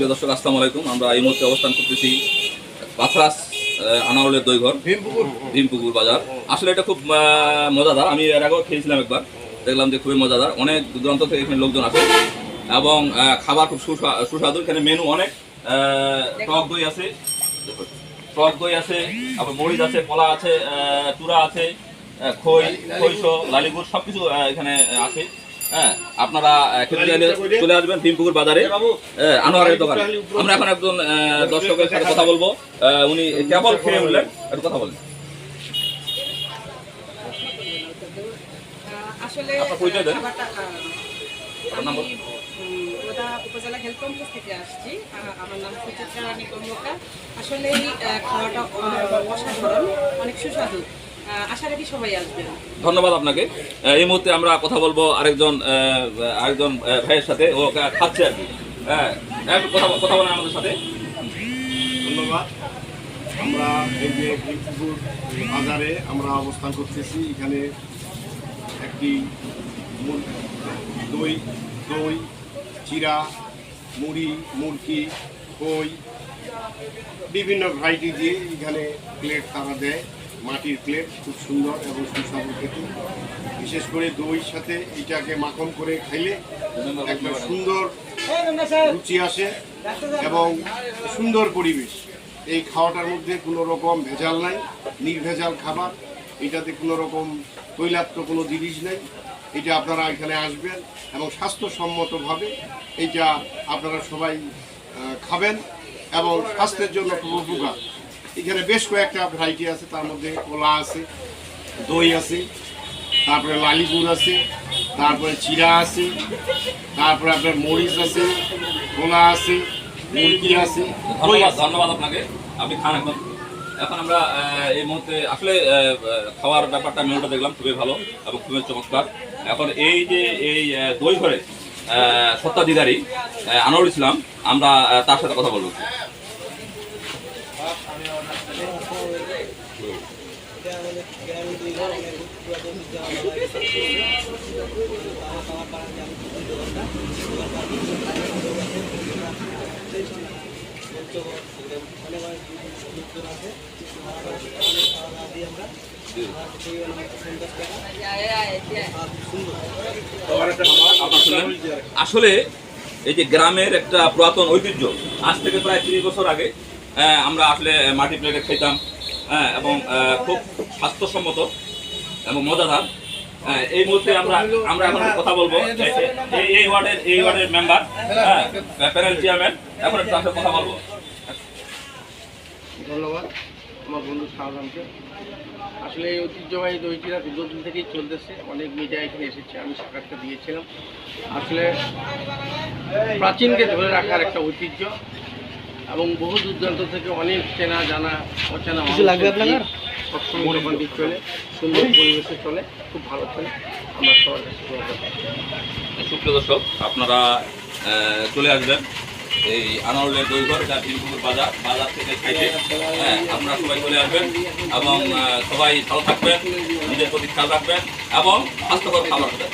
প্রিয় দর্শক আসসালামু আলাইকুম। আমরা এই মুহূর্তে অবস্থান করতেছি পাথরাস আহ, আনারুলের দইঘর ভীমপুকুর। বাজার। আসলে এটা খুব মজাদার। আমি এর আগেও খেয়েছিলাম একবার। দেখলাম যে খুবই মজাদার। অনেক দূরান্ত থেকে এখানে লোকজন আসে। এবং খাবার খুব সুস্বা- সুস্বাদু। এখানে মেনু অনেক টক দই আছে। টক দই আছে আবার মরিচ আছে কলা আছে চূড়া আছে খই খৈশ লালিগুড় সব কিছু এখানে আছে। হ্যাঁ আপনারা খেতে চলে আসবেন ভীমপুকুর বাজারে। আনোয়ারের দোকানে। আমরা এখন একজন দর্শকের সাথে কথা বলব। উনি কেবল খেয়ে উঠলেন একটু কথা বলেন। আসলে আপনার পরিচয় দেন। খাবারটা, আহ, আপনার নাম আমি উম, ওদা উপজেলা হেলথ কমপ্লেক্স থেকে আসছি। আমার নাম সুচিত্রা রানী কর্মকার। আসলে এই খাওয়াটা অসাধারণ অনেক সুস্বাদু। আশা রাখি সবাই আসবেন। ধন্যবাদ আপনাকে। এই মুহূর্তে আমরা কথা বলব আরেকজন আরেকজন ভাইয়ের সাথে ও খাচ্ছে আর কি। হ্যাঁ একটু কথা কথা বলেন আমাদের সাথে। ধন্যবাদ। আমরা এই যে ভীমপুকুর বাজারে আমরা অবস্থান করতেছি। এখানে একটি দই দই চিরা মুড়ি মুরকি কই বিভিন্ন ভ্যারাইটি দিয়ে এখানে প্লেট তারা দেয়। মাটির প্লেট খুব সুন্দর এবং সুস্বাদু খেতে। বিশেষ করে দইয়ের সাথে এটাকে মাখন করে খাইলে একটা সুন্দর রুচি আসে এবং সুন্দর পরিবেশ। এই খাওয়াটার মধ্যে কোনো রকম ভেজাল নাই, নির্ভেজাল খাবার। এটাতে কোনো রকম তৈলাক্ত কোনো জিনিস নেই। এটা আপনারা এখানে আসবেন এবং স্বাস্থ্যসম্মতভাবে এটা আপনারা সবাই খাবেন এবং স্বাস্থ্যের জন্য খুব উপকার। এখানে বেশ কয়েকটা ভ্যারাইটি আছে তার মধ্যে কলা আছে দই আছে তারপরে লালিপুর আছে তারপরে চিরা আছে তারপরে আপনার মরিচ আছে গোলা আছে মুরগি আছে ধন্যবাদ ধন্যবাদ আপনাকে আপনি খান এখন এখন আমরা এই মুহূর্তে আসলে খাওয়ার ব্যাপারটা মেনুটা দেখলাম খুবই ভালো এবং খুবই চমৎকার। এখন এই যে এই দই ঘরে আহ, সত্ত্বাধিকারী আনোয়ার ইসলাম আমরা তার সাথে কথা বলব আপনার শুনলেন? আসলে এই যে গ্রামের একটা পুরাতন ঐতিহ্য আজ থেকে প্রায় তিরিশ বছর আগে আমরা আসলে মাটি প্লেটে খেতাম হ্যাঁ, এবং খুব স্বাস্থ্যসম্মত এবং মজাদার হ্যাঁ, এই মুহূর্তে আমরা আমরা এখন কথা বলব। এই- ওয়ার্ডের এই ওয়ার্ডের মেম্বার হ্যাঁ প্যানেল চেয়ারম্যান এখন একটু আসলে কথা বলব। ধন্যবাদ আমার বন্ধু শাহজাহানকে। আসলে এই ঐতিহ্যবাহী দইটিরা দীর্ঘদিন থেকেই চলতেছে। অনেক মিডিয়া এখানে এসেছে আমি সাক্ষাৎকার দিয়েছিলাম। আসলে প্রাচীনকে ধরে রাখার একটা ঐতিহ্য। এবং বহু দুর্দান্ত থেকে অনেক চেনা জানা অচেনা কিছু লাগবে আপনার? সবসময় চলে সুন্দর পরিবেশে চলে খুব ভালো চলে। আমরা সবার কাছে সুপ্রিয় দর্শক আপনারা চলে আসবেন এই আনারুলের দইঘর যা ভীমপুর বাজার বাজার থেকে খাইতে হ্যাঁ আপনারা সবাই চলে আসবেন এবং সবাই ভালো থাকবেন নিজের প্রতি খেয়াল রাখবেন এবং স্বাস্থ্যকর খাবার খাবেন।